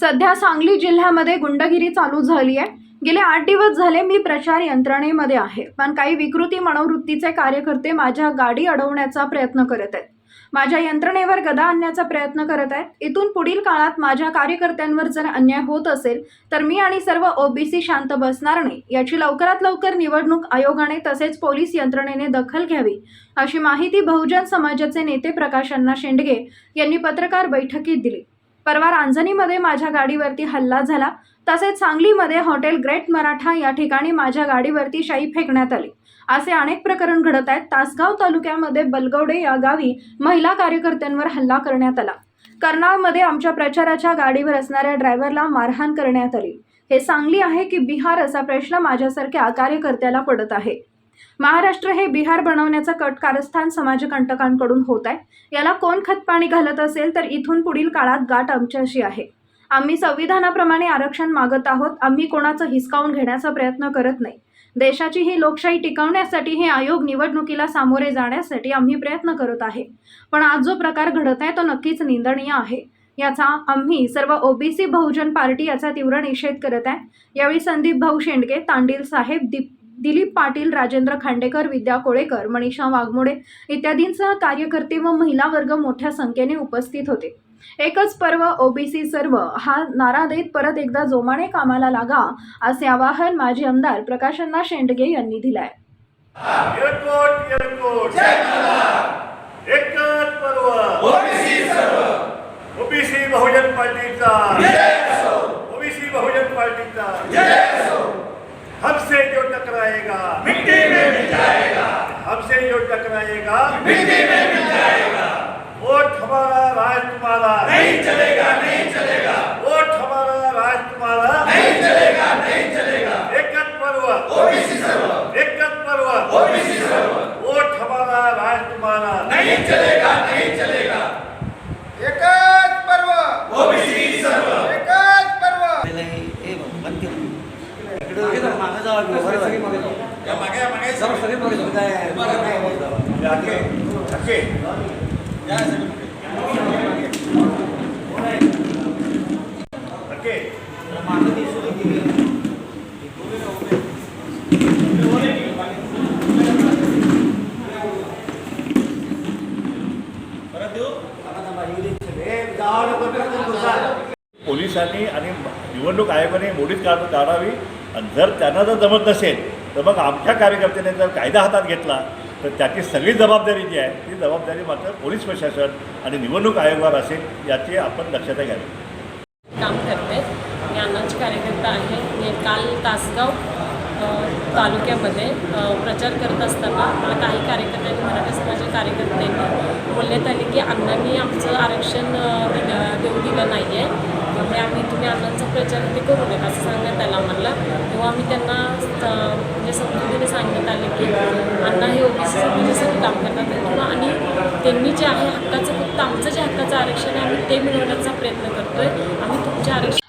सध्या सांगली जिल्ह्यामध्ये गुंडगिरी चालू झाली आहे गेले आठ दिवस झाले मी प्रचार यंत्रणेमध्ये आहे. पण काही विकृती मनोवृत्तीचे कार्यकर्ते माझ्या गाडी अडवण्याचा प्रयत्न करत आहेत. माझ्या यंत्रणेवर गदा आणण्याचा प्रयत्न करत आहेत. इथून पुढील काळात माझ्या कार्यकर्त्यांवर जर अन्याय होत असेल तर मी आणि सर्व ओबीसी शांत बसणार नाही. याची लवकरात लवकर निवडणूक आयोगाने तसेच पोलीस यंत्रणेने दखल घ्यावी अशी माहिती बहुजन समाजाचे नेते प्रकाश अण्णा शेंडगे यांनी पत्रकार बैठकीत दिली. परवा रांजणीमध्ये माझ्या गाडीवरती हल्ला झाला. तसेच सांगलीमध्ये हॉटेल ग्रेट मराठा या ठिकाणी माझ्या गाडीवरती शाई फेकण्यात आली. असे अनेक प्रकरण घडत आहेत. तासगाव तालुक्यामध्ये बलगवडे या गावी महिला कार्यकर्त्यांवर हल्ला करण्यात आला. कर्नाळमध्ये आमच्या प्रचाराच्या गाडीवर असणाऱ्या ड्रायव्हरला मारहाण करण्यात आली. हे सांगली आहे की बिहार असा प्रश्न माझ्यासारख्या कार्यकर्त्याला पडत आहे. महाराष्ट्र हे बिहार बनवण्याचं कट कारस्थान समाजकंटकांकडून होत आहे. याला कोण खतपाणी घालत असेल तर इथून पुढील काळात गाठ आमच्याशी आहे. आम्ही संविधानाप्रमाणे आरक्षण मागत आहोत. आम्ही कोणाचं हिसकावून घेण्याचा प्रयत्न करत नाही. देशाची ही लोकशाही टिकवण्यासाठी हे आयोग निवडणुकीला सामोरे जाण्यासाठी आम्ही प्रयत्न करत आहे. पण आज जो प्रकार घडत आहे तो नक्कीच निंदनीय आहे. याचा आम्ही सर्व ओबीसी बहुजन पार्टी याचा तीव्र निषेध करत आहे. यावेळी संदीप भाऊ शेंडगे तांडील साहेब दीप दिलीप पाटील राजेंद्र खांडेकर विद्या कोळेकर मनीषा वाघमोडे इत्यादींसह कार्यकर्ते व महिला वर्ग मोठ्या संख्येने उपस्थित होते. एकच पर्व ओबीसी सर्व हा नारा देत परत एकदा जोमाने कामाला लागा असे आवाहन माजी आमदार प्रकाशन्ना शेंडगे यांनी दिले आहे एअरपोर्ट. एअरपोर्ट एकच पर्व. ओबीसी बहुजन पार्टीचा टकराएगा मिट्टी में मिल जाएगा। वोट हमारा राज तुम्हारा नहीं चलेगा नहीं चलेगा। वोट हमारा राज तुम्हारा नहीं चलेगा नहीं चलेगा। एकच पर्व। ओबीसी सर्व। एकच पर्व। ओबीसी सर्व। वोट हमारा राज तुम्हारा नहीं चलेगा नहीं चलेगा। एकच पर्व। ओबीसी सर्व। एकच पर्व। धक्के धक्के धक्के पोलिसांनी आणि निवडणूक आयोगाने मोडीत काढ काढावी आणि जर त्यांना जर जमत नसेल तर मग आमच्या कार्यकर्त्याने जर कायदा हातात घेतला तर त्याची सगळी जबाबदारी जी आहे ती जबाबदारी मात्र पोलीस प्रशासन आणि निवडणूक आयोगावर असेल याची आपण दक्षता घ्यावी. काम करते. मी अण्णाची कार्यकर्ता आहे. मी काल तासगाव तालुक्यामध्ये प्रचार करत असताना मला काही कार्यकर्त्यांनी मराठा समाजाच्या कार्यकर्त्यांनी बोलण्यात आले की अण्णांनी आमचं आरक्षण दिलं देऊ दिलं नाही आहे तुम्ही अण्णांचा प्रचार ते करू देत असं सांगण्यात आलं आम्हाला. तेव्हा आम्ही त्यांना म्हणजे समजुतीने सांगण्यात आले की अण्णा हे ओबीसी समाजासाठी काम करतात किंवा आणि त्यांनी जे आहे हक्काचं फक्त आमचं जे हक्काचं आरक्षण आहे आम्ही ते मिळवण्याचा प्रयत्न करतोय. आम्ही